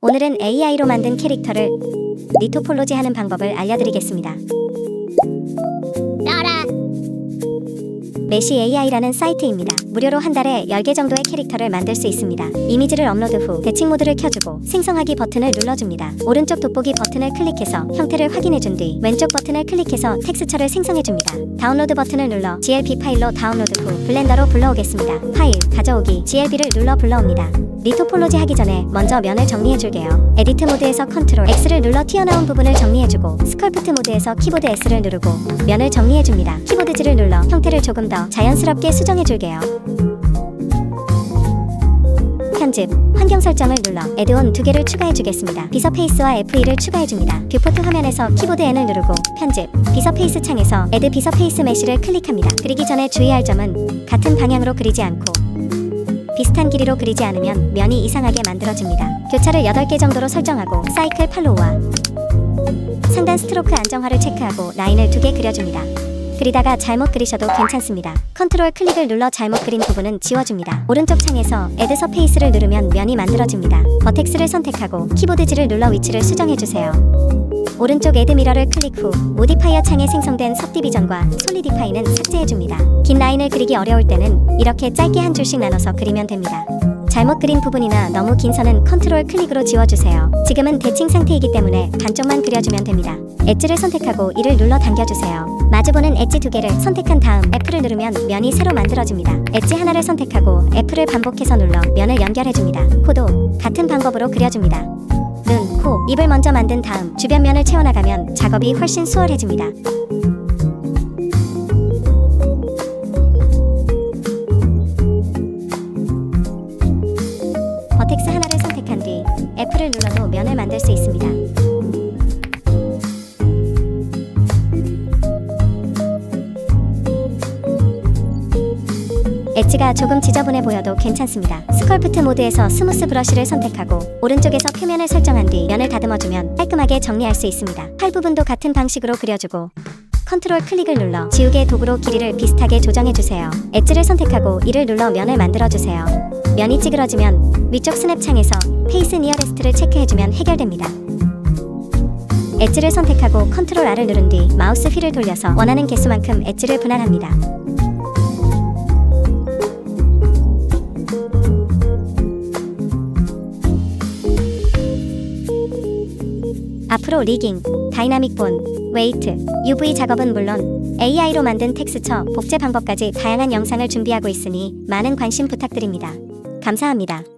오늘은 AI로 만든 캐릭터를 리토폴로지 하는 방법을 알려드리겠습니다. 나라 메시 AI라는 사이트입니다. 무료로 한 달에 10개 정도의 캐릭터를 만들 수 있습니다. 이미지를 업로드 후 대칭 모드를 켜주고 생성하기 버튼을 눌러줍니다. 오른쪽 돋보기 버튼을 클릭해서 형태를 확인해준 뒤 왼쪽 버튼을 클릭해서 텍스처를 생성해줍니다. 다운로드 버튼을 눌러 GLB 파일로 다운로드 후 블렌더로 불러오겠습니다. 파일, 가져오기, GLB를 눌러 불러옵니다. 리토폴로지 하기 전에 먼저 면을 정리해줄게요. 에디트 모드에서 컨트롤 X를 눌러 튀어나온 부분을 정리해주고 스컬프트 모드에서 키보드 S를 누르고 면을 정리해줍니다. 키보드지를 눌러 형태를 조금 더 자연스럽게 수정해줄게요. 편집, 환경 설정을 눌러 애드온 두 개를 추가해 주겠습니다. 비서페이스와 F2를 추가해 줍니다. 뷰포트 화면에서 키보드 N을 누르고 편집, 비서페이스 창에서 애드 비서페이스 메쉬를 클릭합니다. 그리기 전에 주의할 점은 같은 방향으로 그리지 않고 비슷한 길이로 그리지 않으면 면이 이상하게 만들어집니다. 교차를 8개 정도로 설정하고 사이클 팔로우와 상단 스트로크 안정화를 체크하고 라인을 두개 그려줍니다. 그리다가 잘못 그리셔도 괜찮습니다. 컨트롤 클릭을 눌러 잘못 그린 부분은 지워줍니다. 오른쪽 창에서 애드 서페이스를 누르면 면이 만들어집니다. 버텍스를 선택하고 키보드지를 눌러 위치를 수정해주세요. 오른쪽 애드 미러를 클릭 후 모디파이어 창에 생성된 섭디비전과 솔리디파이는 삭제해줍니다. 긴 라인을 그리기 어려울 때는 이렇게 짧게 한 줄씩 나눠서 그리면 됩니다. 잘못 그린 부분이나 너무 긴 선은 컨트롤 클릭으로 지워주세요. 지금은 대칭 상태이기 때문에 반쪽만 그려주면 됩니다. 엣지를 선택하고 이를 눌러 당겨주세요. 마주보는 엣지 두 개를 선택한 다음 F를 누르면 면이 새로 만들어집니다. 엣지 하나를 선택하고 F를 반복해서 눌러 면을 연결해줍니다. 코도 같은 방법으로 그려줍니다. 눈, 코, 입을 먼저 만든 다음 주변 면을 채워나가면 작업이 훨씬 수월해집니다. 버텍스 하나를 선택한 뒤 F를 눌러도 면을 만들 수 있습니다. 엣지가 조금 지저분해 보여도 괜찮습니다. 스컬프트 모드에서 스무스 브러쉬를 선택하고 오른쪽에서 표면을 설정한 뒤 면을 다듬어주면 깔끔하게 정리할 수 있습니다. 팔 부분도 같은 방식으로 그려주고 컨트롤 클릭을 눌러 지우개 도구로 길이를 비슷하게 조정해주세요. 엣지를 선택하고 이를 눌러 면을 만들어주세요. 면이 찌그러지면 위쪽 스냅 창에서 페이스 니어레스트를 체크해주면 해결됩니다. 엣지를 선택하고 컨트롤 R을 누른 뒤 마우스 휠을 돌려서 원하는 개수만큼 엣지를 분할합니다. 앞으로 리깅, 다이나믹 본, 웨이트, UV 작업은 물론 AI로 만든 텍스처, 복제 방법까지 다양한 영상을 준비하고 있으니 많은 관심 부탁드립니다. 감사합니다.